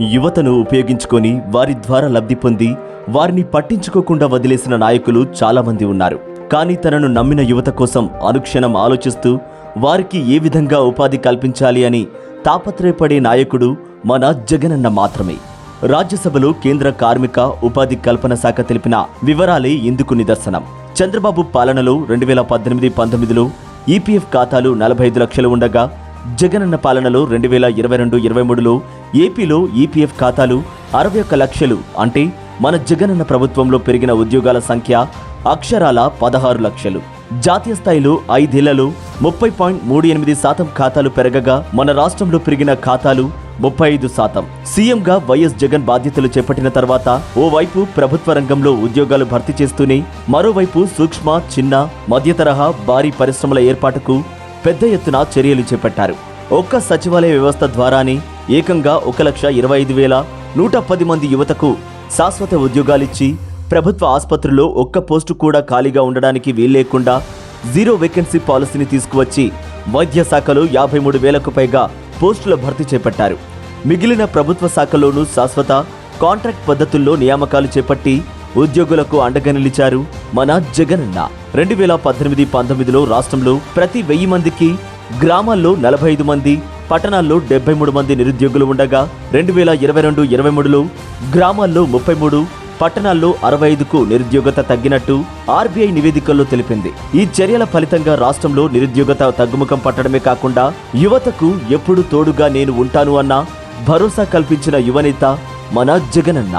యువతను ఉపయోగించుకొని వారి ద్వారా లబ్ధి పొంది వారిని పట్టించుకోకుండా వదిలేసిన నాయకులు చాలామంది ఉన్నారు. కానీ తనను నమ్మిన యువత కోసం అనుక్షణం ఆలోచిస్తూ వారికి ఏ విధంగా ఉపాధి కల్పించాలి అని తాపత్రయపడే నాయకుడు మన జగనన్న మాత్రమే. రాజ్యసభలో కేంద్ర కార్మిక ఉపాధి కల్పన శాఖ తెలిపిన వివరాలే ఇందుకు నిదర్శనం. చంద్రబాబు పాలనలో రెండు వేల పద్దెనిమిది పంతొమ్మిదిలో ఈపీఎఫ్ ఖాతాలు నలభై ఐదు లక్షలు ఉండగా జగనన్న పాలనలో రెండు వేల ఇరవై రెండు ఇరవై మూడులో ఏపీలో ఈపీఎఫ్ ఖాతాలు అరవై ఒక్క లక్షలు. అంటే మన జగనన్న ప్రభుత్వంలో పెరిగిన ఉద్యోగాల సంఖ్య అక్షరాల పదహారు లక్షలు. జాతీయ స్థాయిలో ఐదేళ్ళలో ముప్పై పాయింట్ మూడు ఎనిమిది శాతం ఖాతాలు పెరగగా మన రాష్ట్రంలో పెరిగిన ఖాతాలు ముప్పై ఐదు శాతం. సీఎంగా వైఎస్ జగన్ బాధ్యతలు చేపట్టిన తర్వాత ఓవైపు ప్రభుత్వ రంగంలో ఉద్యోగాలు భర్తీ చేస్తూనే మరోవైపు సూక్ష్మ చిన్న మధ్య తరహా భారీ పరిశ్రమల ఏర్పాటుకు పెద్ద ఎత్తున చర్యలు చేపట్టారు. ఒక్క సచివాలయ వ్యవస్థ ద్వారానే ఏకంగా ఒక లక్ష ఇరవై ఐదు వేల నూట పది మంది యువతకు శాశ్వత ఉద్యోగాలిచ్చి ప్రభుత్వ ఆసుపత్రుల్లో ఒక్క పోస్టు కూడా ఖాళీగా ఉండడానికి వీల్లేకుండా జీరో వేకెన్సీ పాలసీని తీసుకువచ్చి వైద్య శాఖలో యాభై మూడు వేలకు పైగా పోస్టుల భర్తీ చేపట్టారు. మిగిలిన ప్రభుత్వ శాఖలోనూ శాశ్వత కాంట్రాక్ట్ పద్ధతుల్లో నియామకాలు చేపట్టి ఉద్యోగులకు అండగా నిలిచారు మన జగనన్న. రెండు వేల పద్దెనిమిది పంతొమ్మిదిలో రాష్ట్రంలో ప్రతి వెయ్యి మందికి గ్రామాల్లో నలభై ఐదు మంది పట్టణాల్లో డెబ్బై మూడు మంది నిరుద్యోగులు ఉండగా రెండు వేల ఇరవై రెండు ఇరవై మూడులో గ్రామాల్లో ముప్పై మూడు పట్టణాల్లో అరవై ఐదుకు నిరుద్యోగత తగ్గినట్టు ఆర్బీఐ నివేదికల్లో తెలిపింది. ఈ చర్యల ఫలితంగా రాష్ట్రంలో నిరుద్యోగత తగ్గుముఖం పట్టడమే కాకుండా యువతకు ఎప్పుడు తోడుగా నేను ఉంటాను అన్న భరోసా కల్పించిన యువనేత మన జగనన్న.